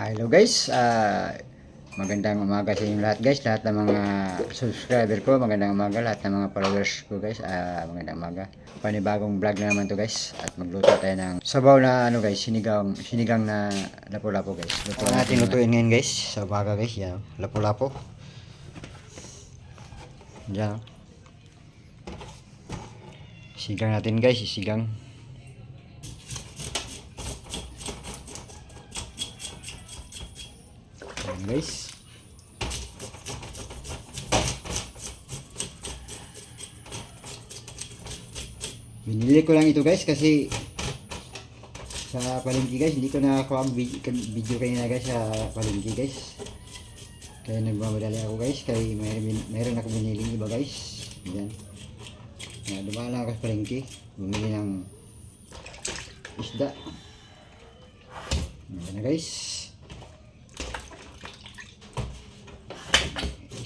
Ah, hello guys, Ah, magandang umaga sa inyo lahat guys, lahat ng mga subscriber ko, magandang umaga, lahat ng mga followers ko guys, Ah, magandang umaga. Panibagong vlog na naman to guys, at magluto tayo ng sabaw na ano guys, sinigang, sinigang na lapu-lapu guys. Luto natin lutuin ngayon guys, sa umaga guys, yan, lapu-lapu. Yan. Sigang natin guys, sigang. Ayan guys. Binili ko lang ito guys kasi sa palengke guys, hindi ko nakakuha ang video, video kanina guys sa palengke guys. Kaya nagmamadali ako guys, kaya mayroon, mayroon ako biniling iba guys. Yan. Yan, dumaan lang ako sa palengke, bumili ng isda. Yan na guys.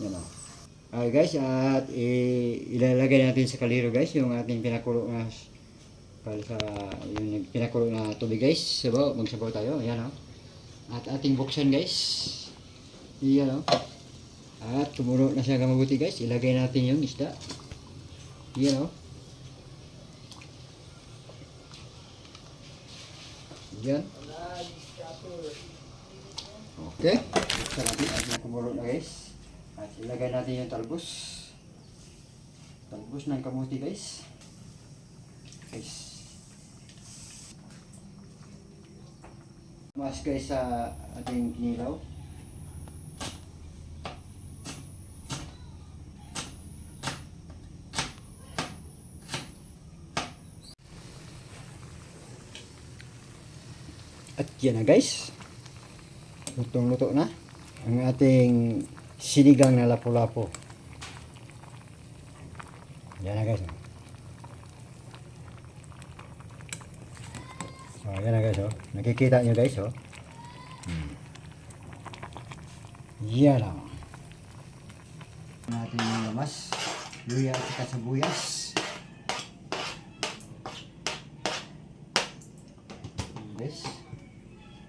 Yan o. Okay guys, at ilalagay natin sa kaliro guys yung ating pinakulo na para sa yung pinakulo na tubig guys. Sabaw, magsabaw tayo. Yan o. At ating buksan guys. Yan o. At tumulo na siya mabuti guys. Ilagay natin yung isda. Yan o. Yan. Okay. Buksan natin at kumulo na guys. At ilagay natin yung talbos. Talbos ng kamuti guys. Guys. Mas guys sa ating kinilaw. At yan na guys. Lutong luto na. Ang ating sinigang na lapu-lapu. Yan na guys. oh. Oh, yan na guys. Oh. Nakikita nyo guys. Oh. Hmm. Yan lang. Natin yung lamas. Luya at saka sibuyas. Yan, guys.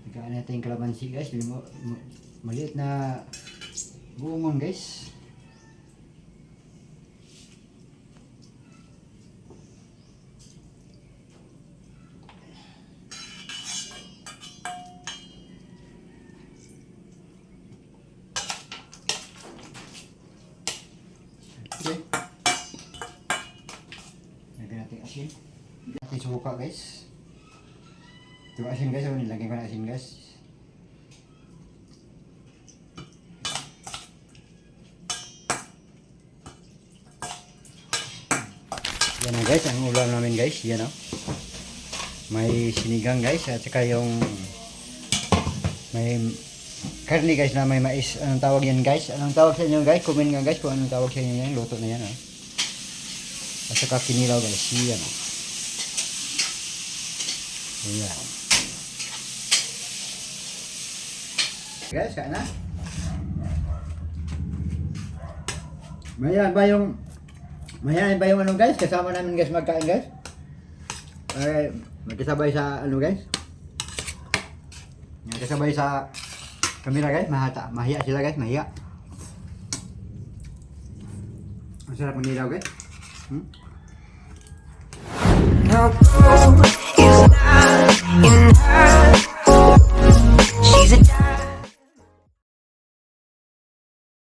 Tigaan natin yung kalamansi guys. Maliit na buongon guys. Okay. Lagyan natin asin. Lagyan natin suka guys. Ito asin guys, nilagyan ko na asin guys. Yan na guys, ang ulam namin guys, yan o. May sinigang guys, at saka yung may karni guys na may mais. Anong tawag yan guys? Anong tawag sa inyo guys? Comment nga guys kung anong tawag sa inyo yan. Luto na yan oh. At saka kinilaw guys, yan o. Yan. Guys, kain na. Mayan ba yung Mayan ba yung ano guys? Kasama namin guys magkain guys. Ay, magkasabay sa ano guys? Magkasabay sa kamera guys. Mahata, mahiya sila guys, mahiya. Ang sarap ng ilaw guys. Hmm? Now